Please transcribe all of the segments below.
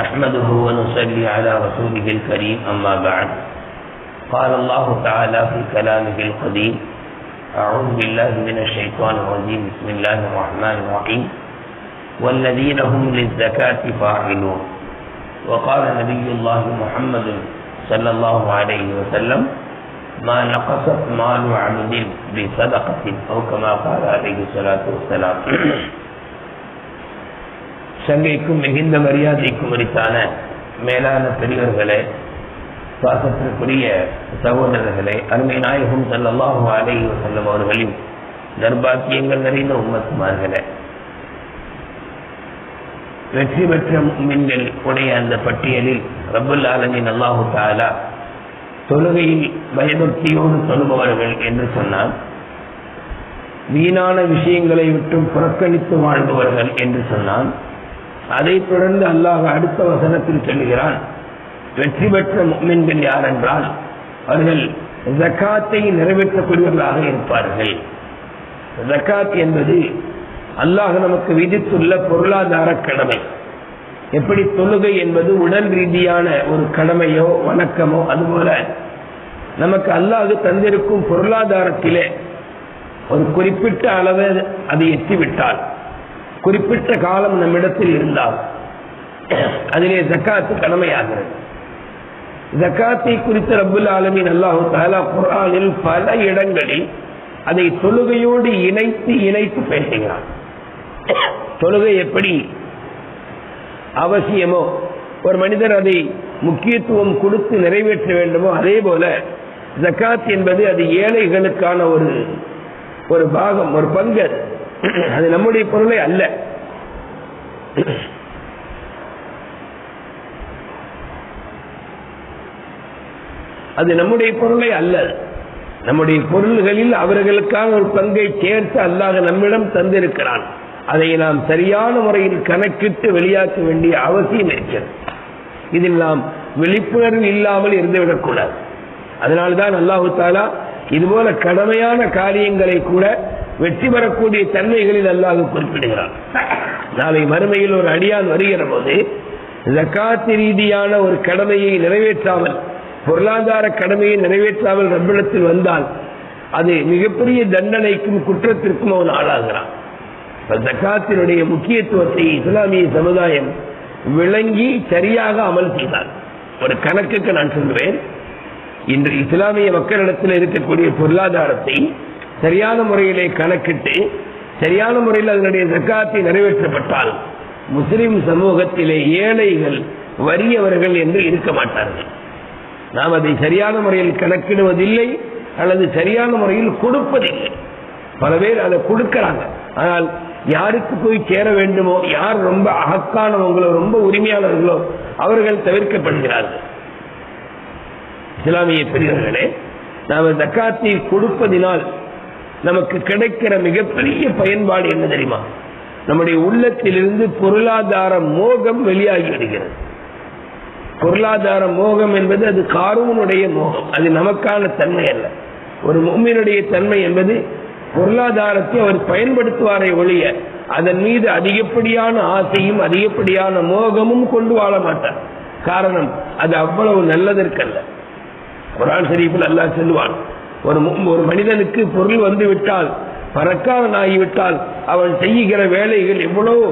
نحمده ونصلي على رسوله الكريم أما بعد. قال الله تعالى في كلامه القديم أعوذ بالله من الشيطان الرجيم بسم الله الرحمن الرحيم. والذين هم للزكاة فاعلون. وقال نبي الله محمد صلى الله عليه وسلم ما نقصت مال عبد بصدقة أو كما قال عليه الصلاة والسلام. சங்கைக்கும் மிகுந்த மரியாதைக்கும் உரித்தான மேலான பெரியவர்களே பாசத்திற்குரிய சகோதரர்களே அருமை நாயகம் சல்லாஹு அலைஹி செல்லும் அவர்களின் தர்பாக்கியங்கள் நிறைந்த உம்மத்துமார்களே. வெற்றி பெற்ற மின்கள் உடைய அந்த பட்டியலில் ரபுல் ஆலமின் அல்லாஹு தாலா தொழுகையில் பயபக்தியோடு தொழுபவர்கள் என்று சொன்னால் வீணான விஷயங்களை விட்டும் புறக்கணித்து வாழ்பவர்கள் என்று சொன்னால் அதைத் தொடர்ந்து அல்லாஹ் அடுத்த வசனத்தில் சொல்லுகிறான் வெற்றி பெற்ற முக்மின்கள் யார் என்றால் அவர்கள் ஜக்காத்தை நிறைவேற்றக்கூடியவர்களாக இருப்பார்கள். ஜக்காத் என்பது அல்லாஹ் நமக்கு விதித்துள்ள பொருளாதார கடமை. எப்படி தொழுகை என்பது உடல் ரீதியான ஒரு கடமையோ வணக்கமோ அதுபோல நமக்கு அல்லாஹ் தந்திருக்கும் பொருளாதாரத்திலே ஒரு குறிப்பிட்ட அளவு அது எட்டிவிட்டால் குறிப்பிட்ட காலம் நம்மிடத்தில் இருந்தால் அதிலே ஜக்காத்து கடமையாகிறது. ஜக்காத்தை குறித்த ரபுல் ஆலமின் அல்லாஹு தாலா குரானில் பல இடங்களில் அதை தொழுகையோடு இணைத்து இணைத்து பேசுகிறான் தொழுகை எப்படி அவசியமோ ஒரு மனிதர் அதை முக்கியத்துவம் கொடுத்து நிறைவேற்ற வேண்டுமோ அதே போல ஜக்காத் என்பது அது ஏழைகளுக்கான ஒரு ஒரு பாகம் ஒரு பங்கு அது நம்முடைய பொருளை அல்ல. அது நம்முடைய பொருளை அல்ல. நம்முடைய பொருள்களில் அவர்களுக்காக ஒரு பங்கை சேர்த்து அல்லாத நம்மிடம் தந்திருக்கிறான். அதை நாம் சரியான முறையில் கணக்கிட்டு வெளியாக்க வேண்டிய அவசியம் இருக்கிறது. இதில் நாம் விழிப்புணர்வு இல்லாமல் இருந்துவிடக்கூடாது அதனால்தான் அல்லாஹு தாலா இதுபோல கடமையான காரியங்களை கூட வெற்றி பெறக்கூடிய தன்மைகளில் அல்லாஹ் குறிப்பிடுகிறான். நாளை மறுமையில் ஒரு அடியான் வருகிற போது ஜக்காத்து ரீதியான ஒரு கடமையை நிறைவேற்றாமல் பொருளாதார கடமையை நிறைவேற்றாமல் ரப்பிடத்தில் வந்தால் அது மிகப்பெரிய தண்டனைக்கும் குற்றத்திற்கும் அவன் ஆளாகிறான். ஜக்காத்தினுடைய முக்கியத்துவத்தை இஸ்லாமிய சமுதாயம் விளங்கி சரியாக அமல் செய்தார் ஒரு கணக்குக்கு நான் சொல்லுவேன். இன்று இஸ்லாமிய மக்களிடத்தில் இருக்கக்கூடிய பொருளாதாரத்தை சரியான முறையிலே கணக்கிட்டு சரியான முறையில் அதனுடைய ஜக்காத்தை நிறைவேற்றப்பட்டால் முஸ்லிம் சமூகத்திலே ஏழைகள் வறியவர்கள் என்று இருக்க மாட்டார்கள். நாம் அதை சரியான முறையில் கணக்கிடுவதில்லை அல்லது சரியான முறையில் கொடுப்பதில்லை. பல பேர் அதை கொடுக்கிறாங்க. ஆனால் யாருக்கு போய் சேர வேண்டுமோ யார் ரொம்ப அகக்கானவங்களோ ரொம்ப உரிமையாளர்களோ அவர்கள் தவிர்க்கப்படுகிறார்கள். இஸ்லாமிய பெரியவர்களே நாம் ஜக்காத்தை கொடுப்பதினால் நமக்கு கிடைக்கிற மிகப்பெரிய பயன்பாடு என்ன தெரியுமா? நம்முடைய உள்ளத்திலிருந்து பொருளாதார மோகம் வெளியாகி விடுகிறது பொருளாதார மோகம் என்பது அது காரூனுடைய மோகம். அது நமக்கான தன்மை அல்ல. ஒரு மும்மினுடைய தன்மை என்பது பொருளாதாரத்தை அவர் பயன்படுத்துவாரை ஒழிய அதன் மீது அதிகப்படியான ஆசையும் அதிகப்படியான மோகமும் கொண்டு வாழ மாட்டார். காரணம் அது அவ்வளவு நல்லதற்கல்ல. குரான் ஷரீஃபில் அல்லாஹ் செல்வான் ஒரு ஒரு மனிதனுக்கு பொருள் வந்து விட்டால் பறக்காரன் ஆகிவிட்டால் அவன் செய்கிற வேலைகள் எவ்வளவு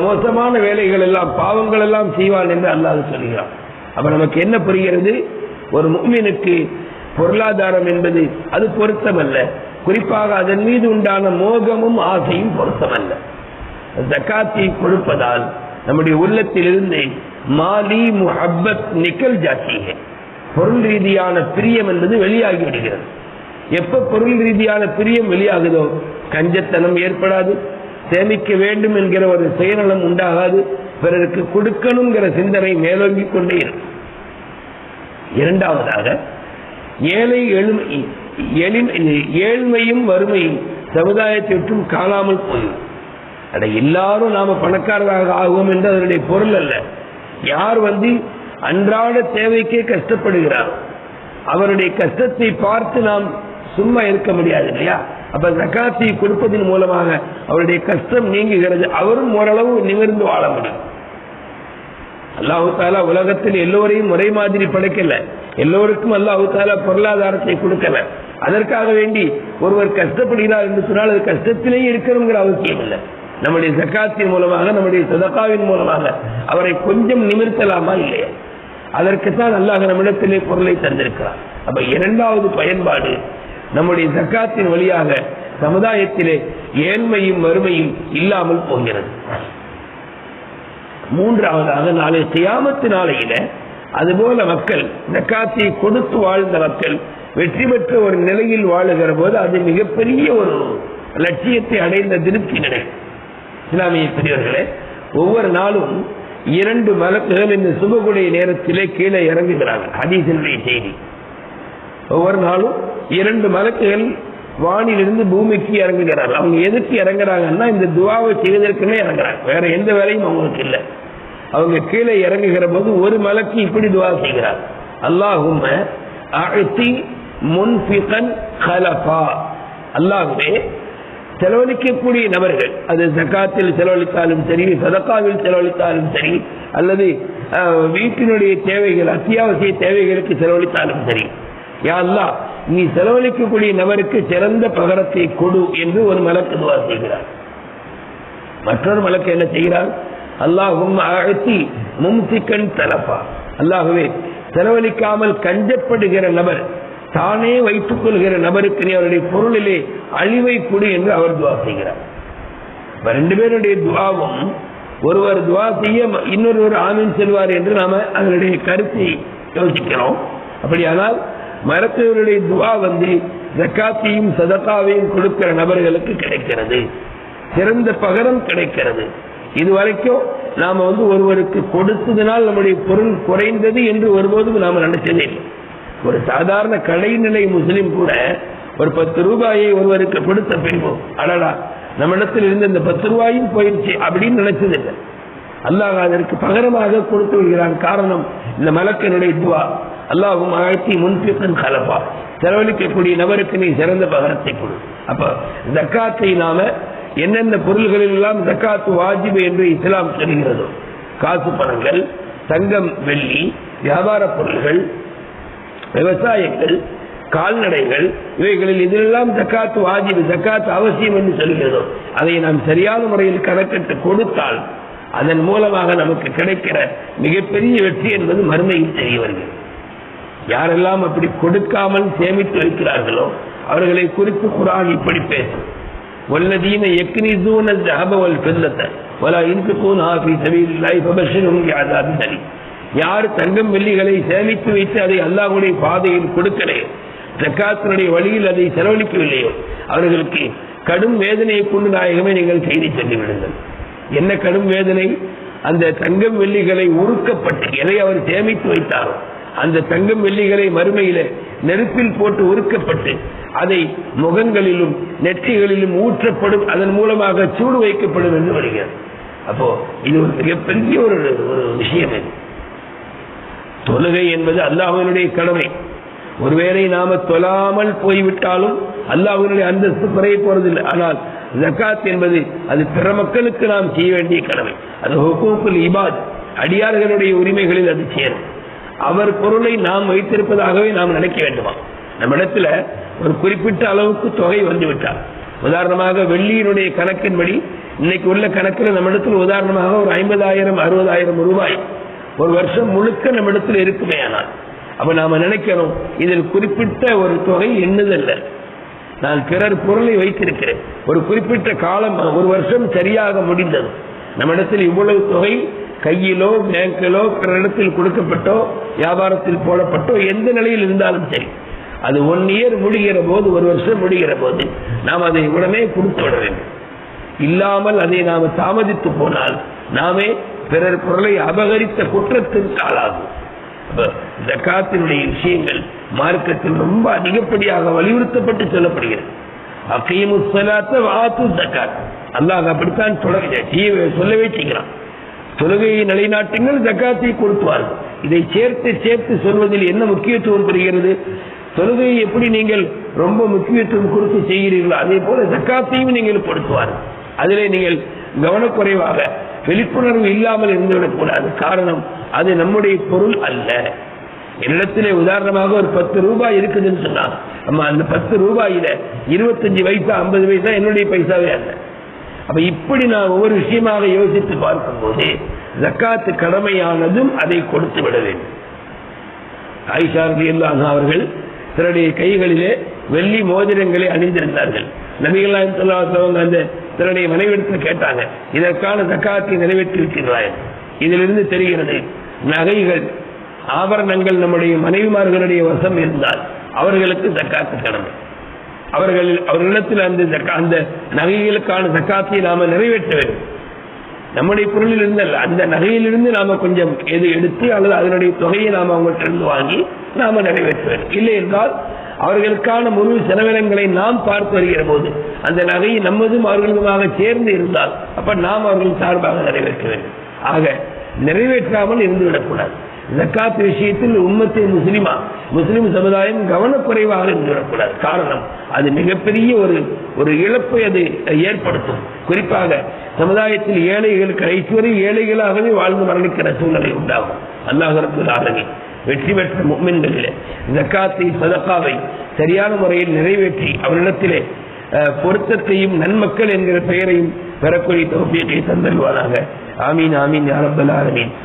மோசமான வேலைகள் எல்லாம் பாவங்கள் எல்லாம் செய்வான் என்று அல்லாஹ் சொல்கிறான். அப்ப நமக்கு என்ன புரிகிறது? ஒரு முக்மீனுக்கு பொருளாதாரம் என்பது அது பொருத்தமல்ல. குறிப்பாக அதன் மீது உண்டான மோகமும் ஆசையும் பொருத்தமல்ல. ஜக்காத்தை கொடுப்பதால் நம்முடைய உள்ளத்திலிருந்து மாலி முஹப்பத் நிக்கல் ஜாத்தியே பொருள் ரீதியான பிரியம் என்பது வெளியாகி விடுகிறது. எப்ப பொருள் ரீதியான பிரியம் வெளியாகுதோ கஞ்சத்தனம் ஏற்படாது. சேமிக்க வேண்டும் என்கிற ஒரு சுயநலம் உண்டாகாது. பிறருக்கு கொடுக்கணுங்கிற சிந்தனை மேலோங்கி கொண்டே இருக்கும். இரண்டாவதாக ஏழை எளிமை ஏழ்மையும் வறுமையும் சமுதாயத்தை விட்டும் காணாமல் போயிடும் அதை எல்லாரும் நாம பணக்காரராக ஆகும் என்று அதனுடைய பொருள் அல்ல. யார் வந்து அன்றாட தேவைக்கே கஷ்டப்படுகிறார் அவருடைய கஷ்டத்தை பார்த்து நாம் சும்மா இருக்க முடியாது இல்லையா? அப்ப ஜக்காத்தை கொடுப்பதன் மூலமாக அவருடைய கஷ்டம் நீங்குகிறது. அவரும் ஓரளவு நிமிர்ந்து வாழ முடியும். அல்லாஹு தாலா உலகத்தில் எல்லோரையும் ஒரே மாதிரி படைக்கல. எல்லோருக்கும் அல்லாஹு தாலா பொருளாதாரத்தை கொடுக்கல. அதற்காக வேண்டி ஒருவர் கஷ்டப்படுகிறார் என்று சொன்னால் அது கஷ்டத்திலேயே இருக்கணுங்கிற அவசியம் இல்லை. நம்முடைய ஜக்காத்தின் மூலமாக நம்முடைய சதக்காவின் மூலமாக அவரை கொஞ்சம் நிமிர்த்தலாமா இல்லையா? அதற்குத்தான் அல்லாஹ் நம்மிடத்திலே பொருளை தந்திருக்கிறார் அப்ப இரண்டாவது பயன்பாடு நம்முடைய ஜக்காத்தின் வழியாக சமுதாயத்திலே ஏழ்மையும் வறுமையும் இல்லாமல் போகிறது. மூன்றாவதாக நாளை கியாமத்து நாளையில அதுபோல மக்கள் ஜக்காத்தை கொடுத்து வாழ்ந்த மக்கள் வெற்றி பெற்ற ஒரு நிலையில் வாழுகிற போது அது மிகப்பெரிய ஒரு லட்சியத்தை அடைந்த திருப்தி நிலை. இஸ்லாமிய பெரியவர்களே ஒவ்வொரு நாளும் இரண்டு மலக்குகள் இந்த சுபகுடைய நேரத்திலே கீழே இறங்குகிறார்கள். ஹதீசனுடைய செய்தி. ஒவ்வொரு நாளும் இரண்டு மலக்குகள் வானிலிருந்து பூமிக்கு இறங்குகிறார்கள். அவங்க எதுக்கு இறங்குறாங்கன்னா இந்த துவாவை செய்வதற்குமே இறங்குறாங்க. வேற எந்த வேலையும் அவங்களுக்கு இல்லை. அவங்க கீழே இறங்குகிற போது ஒரு மலக்கு இப்படி துவா செய்கிறார். அல்லாஹும் அழுத்தி முன்பிகன் கலபா அல்லாஹுவே செலவழிக்கக்கூடிய நபர்கள் அது ஜக்காத்தில் செலவழித்தாலும் சரி சதக்காவில் செலவழித்தாலும் சரி அல்லது வீட்டினுடைய தேவைகள் அத்தியாவசிய தேவைகளுக்கு செலவழித்தாலும் சரி யா அல்லாஹ் நீ செலவழிக்கக்கூடிய நபருக்கு சிறந்த பகரத்தை கொடு என்று ஒரு மலக்கு துவா செய்கிறார். மற்றொரு மலக்கு என்ன செய்கிறார்? அல்லாஹும் அழுத்தி மும்சிக்கன் தலப்பா அல்லாஹுவே செலவழிக்காமல் கஞ்சப்படுகிற நபர் தானே வைத்துக் கொள்கிற நபருக்கு நீ அவருடைய பொருளிலே அழிவை கொடு என்று அவர் துவா செய்கிறார். இப்ப ரெண்டு பேருடைய துவாவும் ஒருவர் துவா செய்ய இன்னொருவர் ஆமீன் செல்வார் என்று நாம அதனுடைய கருத்தை யோசிக்கிறோம். அப்படியானால் மரத்தவருடைய துவா வந்து ஜக்காத்தையும் சதக்காவையும் கொடுக்கிற நபர்களுக்கு கிடைக்கிறது. சிறந்த பகரம் கிடைக்கிறது. இதுவரைக்கும் நாம வந்து ஒருவருக்கு கொடுத்ததுனால் நம்முடைய பொருள் குறைந்தது என்று ஒருபோதும் நாம நினைச்சதே இல்லை. ஒரு சாதாரண கடைநிலை முஸ்லிம் கூட ஒரு பத்து ரூபாயை ஒருவருக்கு கொடுத்த பின்பு அடடா நம்மிடத்தில் இருந்து இந்த பத்து ரூபாயும் போயிடுச்சு அப்படின்னு நினைச்சதில்லை. அல்லாஹ் அதற்கு பகரமாக கொடுத்து விடுகிறான். காரணம் இந்த மலக்கனுடைய துவா. அல்லாஹும் ஆழ்த்தி முன்பின் கலப்பா செலவழிக்கக்கூடிய நபருக்கு நீ சிறந்த பகரத்தை கொடு. அப்ப ஜக்காத்தை நாம என்னென்ன பொருள்களில் எல்லாம் ஜக்காத்து வாஜிபு என்று இஸ்லாம் சொல்கிறதோ காசு பணங்கள் தங்கம் வெள்ளி வியாபார பொருள்கள் விவசாயங்கள் கால்நடைகள் இவைகளில் இதெல்லாம் ஜக்காத்து வாஜிபு ஜக்காத்து அவசியம் என்று சொல்கிறதோ அதை நாம் சரியான முறையில் கணக்கிட்டு கொடுத்தால் அதன் மூலமாக நமக்கு கிடைக்கிற மிகப்பெரிய வெற்றி என்பது மறுமையில் தெரிய வருகிறது. யாரெல்லாம் அப்படி கொடுக்காமல் சேமித்து வைக்கிறார்களோ அவர்களை குறித்து குரான் இப்படி பேசும் والذين يكنزون الذهب والفضة ولا ينفقونها في سبيل الله فبشرهم بعذاب أليم யார் தங்கம் வெள்ளிகளை சேமித்து வைத்து அதை அல்லாஹ்வுடைய பாதையில் கொடுக்கலையோ ஜக்காத்தினுடைய வழியில் அதை செலவழிக்கவில்லையோ அவர்களுக்கு கடும் வேதனையை கொண்டு நாயகமே நீங்கள் செய்தி சொல்லி விடுங்கள் என்ன கடும் வேதனை அந்த தங்கம் வெள்ளிகளை உருக்கப்பட்டு எதை அவர் சேமித்து வைத்தாரோ அந்த தங்கம் வெள்ளிகளை மறுமையில நெருப்பில் போட்டு உருக்கப்பட்டு அதை முகங்களிலும் நெற்றிகளிலும் ஊற்றப்படும் அதன் மூலமாக சூடு வைக்கப்படும் என்று வருகிறது. அப்போ இது ஒரு மிகப்பெரிய ஒரு ஒரு விஷயம் தொழுகை என்பது அல்லாஹனுடைய கடமை. ஒருவேளை நாம தொழாமல் போய்விட்டாலும் அல்லாஹனுடைய அந்தஸ்து குறைய போறதில்லை. ஆனால் ஜக்காத் என்பது அது பிற மக்களுக்கு நாம் செய்ய வேண்டிய கடமை. அது ஹுக்கூக்குல் இபாத் அடியார்களுடைய உரிமைகளில் அது சேரும். அவர் பொருளை நாம் வைத்திருப்பதாகவே நாம் நினைக்க வேண்டுமா? நம்மிடத்துல ஒரு குறிப்பிட்ட அளவுக்கு தொகை வந்துவிட்டார். உதாரணமாக வெள்ளியினுடைய கணக்கின்படி இன்னைக்கு உள்ள கணக்கில் நம்மிடத்தில் உதாரணமாக ஒரு ஐம்பதாயிரம் அறுபதாயிரம் ரூபாய் ஒரு வருஷம் முழுக்க நம்மிடத்தில் இருக்குமே ஆனால். அப்ப நாம நினைக்கிறோம் இதில் குறிப்பிட்ட ஒரு தொகை எண்ணுதல்ல. நான் பிறர் பொருளை வைத்திருக்கிறேன். ஒரு குறிப்பிட்ட காலம் ஒரு வருஷம் சரியாக முடிந்தது. நம்மிடத்தில் இவ்வளவு தொகை கையிலோ பேங்கிலோ பிறரிடத்தில் கொடுக்கப்பட்டோ வியாபாரத்தில் போடப்பட்டோ எந்த நிலையில் இருந்தாலும் சரி. அது ஒன் இயர் முடிகிற போது ஒரு வருஷம் முடிகிற போது நாம் அதை உடனே கொடுத்து விட வேண்டும். இல்லாமல் அதை நாம் தாமதித்து போனால் நாமே பிறர் பொருளை அபகரித்த குற்றத்திற்கு ஆளாகும் ஜக்காத்தினுடைய விஷயங்கள் மார்க்கத்தில் ரொம்ப அதிகப்படியாக வலியுறுத்தப்பட்டு சொல்லப்படுகிறது. அக்கையும் ஜக்காத். அல்லாஹ் அப்படித்தான் தொடங்க சொல்லவே செய்கிறான். தொழுகையை நிலைநாட்டுங்கள் ஜக்காத்தை கொடுப்பார்கள். இதை சேர்த்து சேர்த்து சொல்வதில் என்ன முக்கியத்துவம் பெறுகிறது? தொழுகையை எப்படி நீங்கள் ரொம்ப முக்கியத்துவம் கொடுத்து செய்கிறீர்களோ அதே போல ஜக்காத்தையும் நீங்கள் கொடுத்துவார்கள் அதிலே நீங்கள் கவனக்குறைவாக விழிப்புணர்வு இல்லாமல் இருந்துவிடக்கூடாது காரணம் அது நம்முடைய பொருள் அல்ல. என்னிடத்திலே உதாரணமாக ஒரு பத்து ரூபாய் இருக்குதுன்னு சொன்னா நம்ம அந்த பத்து ரூபாயில இருபத்தஞ்சு பைசா ஐம்பது பைசா என்னுடைய பைசாவே அல்ல. அப்ப இப்படி நான் ஒவ்வொரு விஷயமாக யோசித்து பார்க்கும்போது ஜக்காத்து கடமையானதும் அதை கொடுத்து விட வேண்டும். ஆயிஷா ரலியல்லாஹு அவர்கள் தன்னுடைய கைகளிலே வெள்ளி மோதிரங்களை அணிந்திருந்தார்கள். நபிகள்லாம் சொல்லாதவங்க அந்த தன்னுடைய மனைவிடத்தில் கேட்டாங்க இதற்கான ஜக்காத்தை நிறைவேற்றிருக்கிறாய் இதிலிருந்து தெரிகிறது நகைகள் ஆபரணங்கள் நம்முடைய மனைவிமார்களுடைய வசம் இருந்தால் அவர்களுக்கு ஜக்காத்து கடமை. அவர்கள் அவர்களிடத்தில் அந்த அந்த நகைகளுக்கான ஜக்காத்தை நாம நிறைவேற்ற வேண்டும். நம்முடைய பொருளில் இருந்து அல்ல, அந்த நகையிலிருந்து நாம கொஞ்சம் எது எடுத்து அல்லது அதனுடைய தொகையை நாம அவங்கள்ட்ட இருந்து வாங்கி நாம நிறைவேற்ற வேண்டும். இல்லை என்றால் அவர்களுக்கான முழு செலவினங்களை நாம் பார்த்து வருகிற போது அந்த நகை நம்மதும் அவர்களுமாக சேர்ந்து இருந்தால் அப்ப நாம் அவர்கள் சார்பாக நிறைவேற்ற வேண்டும். ஆக நிறைவேற்றாமல் இருந்து விடக்கூடாது ஜக்காத் விஷயத்தில் உம்மத்தை முஸ்லிமா. முஸ்லிம் சமுதாயம் கவனக்குறைவாக இருந்துவிடக்கூடாது காரணம் அது மிகப்பெரிய ஒரு ஒரு இழப்பை அது ஏற்படுத்தும். குறிப்பாக சமுதாயத்தில் ஏழைகளுக்கு ஐஸ்வரி ஏழைகளாகவே வாழ்ந்து மரணிக்கிற சூழ்நிலை உண்டாகும். அல்லாஹரத்துலாகவே வெற்றி பெற்ற மும்மின்களிலே ஜக்காத்தை சதக்காவை சரியான முறையில் நிறைவேற்றி அவரிடத்திலே அஹ், பொருத்தத்தையும் நன்மக்கள் என்கிற பெயரையும் பெறக்கூடிய தொகுப்பியத்தை தந்தல்வானாக ஆமீன் ஆமீன் யா ரப்பல்